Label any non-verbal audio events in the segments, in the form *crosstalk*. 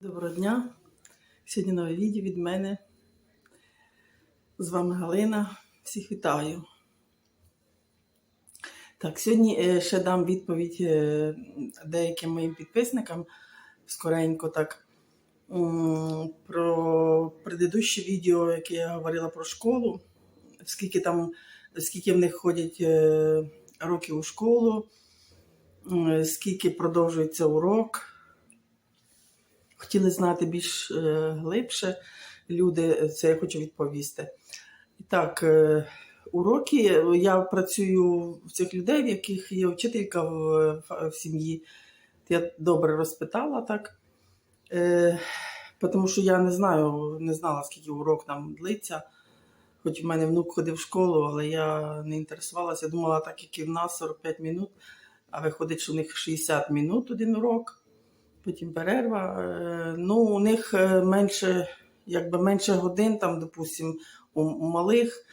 Доброго дня! Сьогодні нове відео від мене. З вами Галина. Всіх вітаю. Так, сьогодні е, ще дам відповідь е, деяким моїм підписникам скоренько так про предыдуще відео, яке я говорила про школу, скільки там, скільки в них ходять е, років у школу, скільки продовжується урок хотіли знати більш е, глибше люди, це я хочу відповісти. Так, е, уроки я працюю в цих людей, в яких є вчителька в, в, сім'ї. Я добре розпитала так. Е, тому що я не знаю, не знала, скільки урок там длиться. Хоч в мене внук ходив в школу, але я не інтересувалася. Я думала, так як і в нас 45 минут, а виходить, що у них 60 минут один урок потім перерва. Е, Ну, у них е, менше, якби менше годин, там, допустимо, у, у малих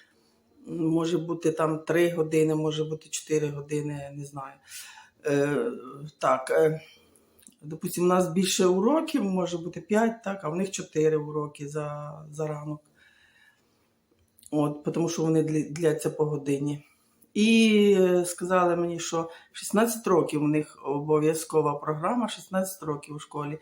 може бути там 3 години, може бути 4 години, не знаю. Е, Так, допустимо, у нас більше уроків, може бути 5, так, а в них 4 уроки за, за ранок. От, тому що вони дляться по годині. І сказали мені, що 16 років у них обов'язкова програма, 16 років у школі.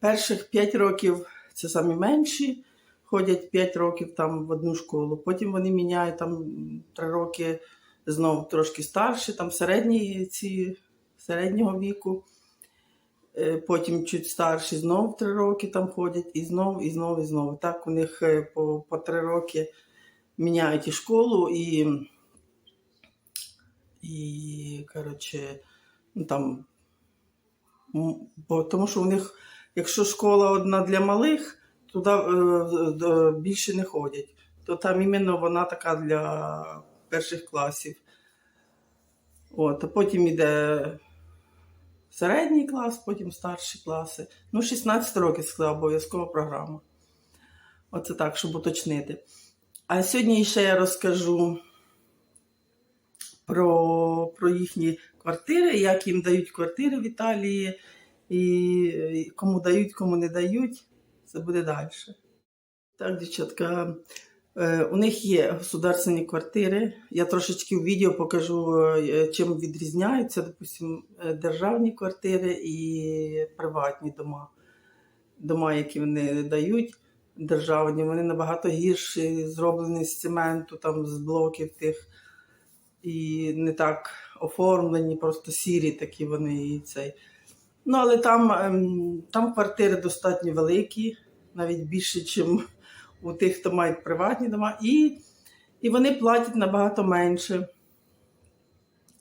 Перших 5 років це самі менші, ходять 5 років там в одну школу. Потім вони міняють там 3 роки знову трошки старші, там середні ці середнього віку. Е, Потім чуть старші, знову 3 роки там ходять, і знову, і знову, і знову. Так у них е, по, по 3 роки міняють і школу, і і, коротше, ну там, бо, тому що у них, якщо школа одна для малих, туди е, більше не ходять. То там іменно вона така для перших класів. От, а потім йде середній клас, потім старші класи. Ну, 16 років сказала обов'язкова програма. Оце так, щоб уточнити. А сьогодні ще я розкажу про, про їхні квартири, як їм дають квартири в Італії, і кому дають, кому не дають. Це буде далі. Так, дівчатка, е, у них є государственні квартири. Я трошечки в відео покажу, е, чим відрізняються, допустим, е, державні квартири і приватні дома. Дома, які вони дають, державні, вони набагато гірші, зроблені з цементу, там, з блоків тих і не так оформлені, просто сірі такі вони і цей. Ну, але там, ем, там квартири достатньо великі, навіть більше, ніж у тих, хто мають приватні дома, і, і вони платять набагато менше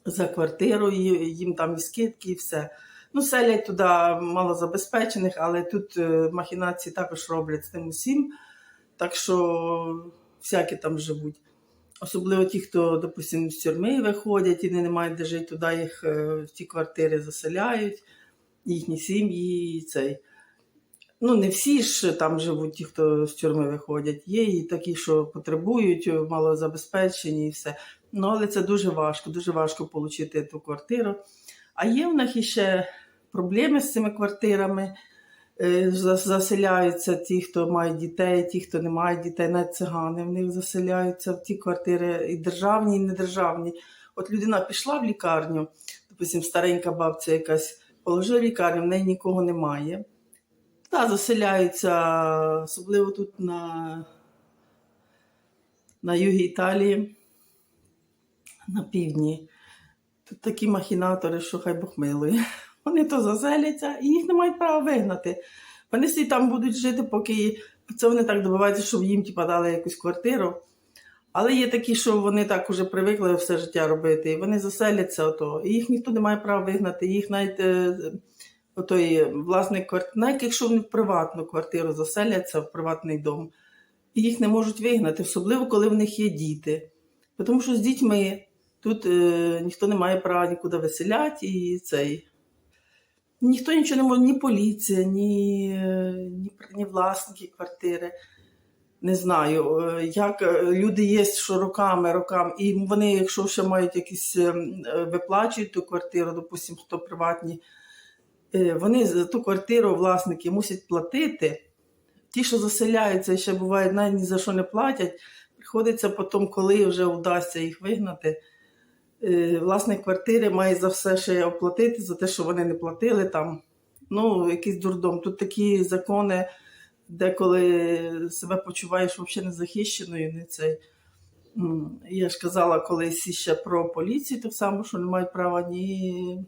за квартиру, і їм там і скидки, і все. Ну, селять туди малозабезпечених, але тут е, махінації також роблять з тим усім. Так що всякі там живуть. Особливо ті, хто, допустимо, з тюрми виходять і не мають де жити, туди їх е, в ті квартири заселяють, їхні сім'ї і цей. Ну, не всі ж там живуть, ті, хто з тюрми виходять. Є і такі, що потребують, малозабезпечені і все. Ну, але це дуже важко, дуже важко отримати ту квартиру. А є в них іще проблеми з цими квартирами. Е, за- Заселяються ті, хто мають дітей, ті, хто не мають дітей, навіть цигани в них заселяються в ті квартири, і державні, і недержавні. От людина пішла в лікарню, допустим, старенька бабця якась, положила лікарню, в неї нікого немає. Та заселяються, особливо тут на, на югі Італії, на півдні. Тут такі махінатори, що хай Бог милує. Вони то заселяться і їх не мають права вигнати. Вони всі там будуть жити, поки це вони так добиваються, щоб їм типа, дали якусь квартиру. Але є такі, що вони так уже привикли все життя робити, і вони заселяться ото. І їх ніхто не має права вигнати. Їх навіть е, отой власник квартири, навіть якщо вони в приватну квартиру заселяться, в приватний дом, і їх не можуть вигнати, особливо коли в них є діти. Тому що з дітьми тут е, ніхто не має права нікуди виселяти і цей. Ніхто нічого не може, ні поліція, ні, ні, ні власники квартири. Не знаю, е, як е, люди є, що роками, роками, і вони, якщо ще мають якісь е, виплачують ту квартиру, допустимо, хто приватні, вони за ту квартиру власники мусять платити. Ті, що заселяються, ще буває, навіть ні за що не платять. Приходиться потім, коли вже вдасться їх вигнати. Е, Власник квартири має за все ще оплатити, за те, що вони не платили там. Ну, якийсь дурдом. Тут такі закони, деколи себе почуваєш взагалі незахищеною, не цей. Я ж казала колись ще про поліцію, так само, що не мають права ні,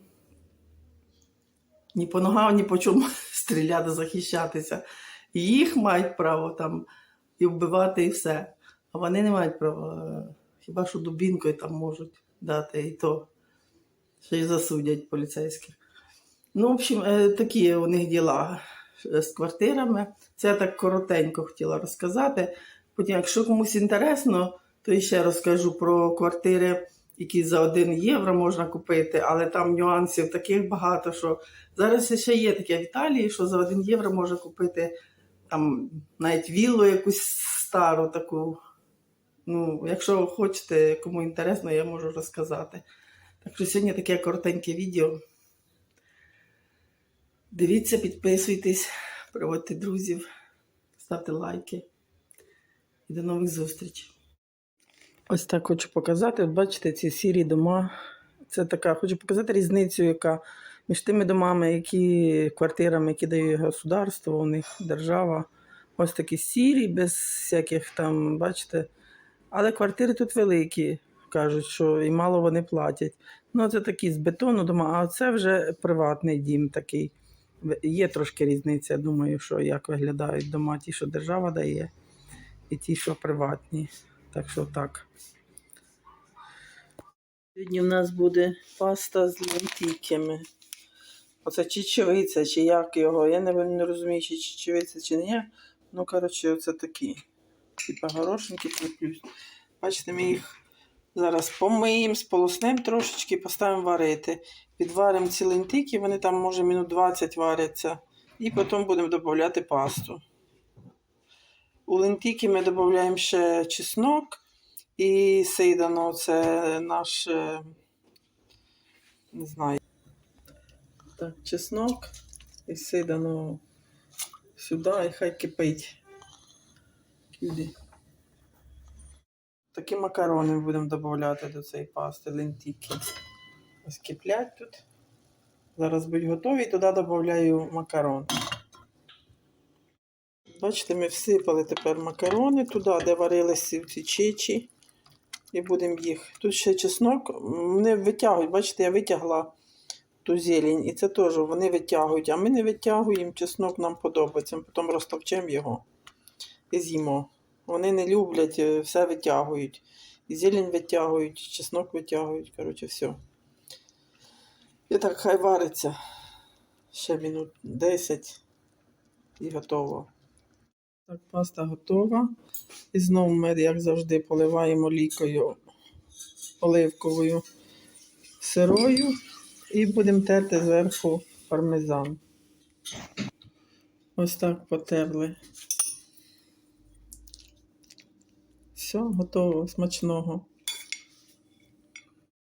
ні по ногам, ні по чому *laughs* стріляти, захищатися. Їх мають право там і вбивати, і все. А вони не мають права. Хіба що дубінкою там можуть дати, і то ще й засудять поліцейських. Ну, в общем, е, такі у них діла е, з квартирами. Це я так коротенько хотіла розказати. Потім, якщо комусь інтересно, то і ще розкажу про квартири, які за 1 євро можна купити, але там нюансів таких багато, що зараз ще є таке в Італії, що за 1 євро можна купити там навіть віллу якусь стару таку. Ну, якщо хочете, кому інтересно, я можу розказати. Так що сьогодні таке коротеньке відео. Дивіться, підписуйтесь, приводьте друзів, ставте лайки. І до нових зустрічей. Ось так хочу показати. Бачите, ці сірі дома. Це така, хочу показати різницю, яка між тими домами, які квартирами, які дає государство, у них держава. Ось такі сірі, без всяких там, бачите. Але квартири тут великі, кажуть, що і мало вони платять. Ну, це такі з бетону дома, а це вже приватний дім такий. Є трошки різниця, думаю, що як виглядають дома, ті, що держава дає, і ті, що приватні. Так що так. Сьогодні в нас буде паста з лентиками. Оце чечевиця, чи як його. Я не, не розумію, чи чечевиця, чи не. Ну, коротше, оце такі. Типа горошинки плюс. Бачите, ми їх зараз помиємо, сполоснемо трошечки, поставимо варити. Підваримо ці лентики, вони там, може, минут 20 варяться. І потім будемо додати пасту. У лентики ми додаємо ще чеснок і сейдано, це наш, е, не знаю. Так, чеснок і сейдано сюди і хай кипить. Сюди. Такі макарони будемо додати до цієї пасти, лентики. Ось киплять тут. Зараз будуть готові, і туди додаю макарон. Бачите, ми всипали тепер макарони туди, де варилися ці чечі. І будемо їх. Тут ще чеснок. Вони витягують, бачите, я витягла ту зелень. І це теж вони витягують. А ми не витягуємо, чеснок нам подобається. Ми потім розтовчемо його з'їмо. Вони не люблять, е, все витягують. І зелень витягують, і чеснок витягують. Коротше, все. І так хай вариться ще минут 10 і готово. Так, паста готова. І знову ми, як завжди, поливаємо лікою оливковою сирою і будемо терти зверху пармезан. Ось так потерли. Все, готово, смачного.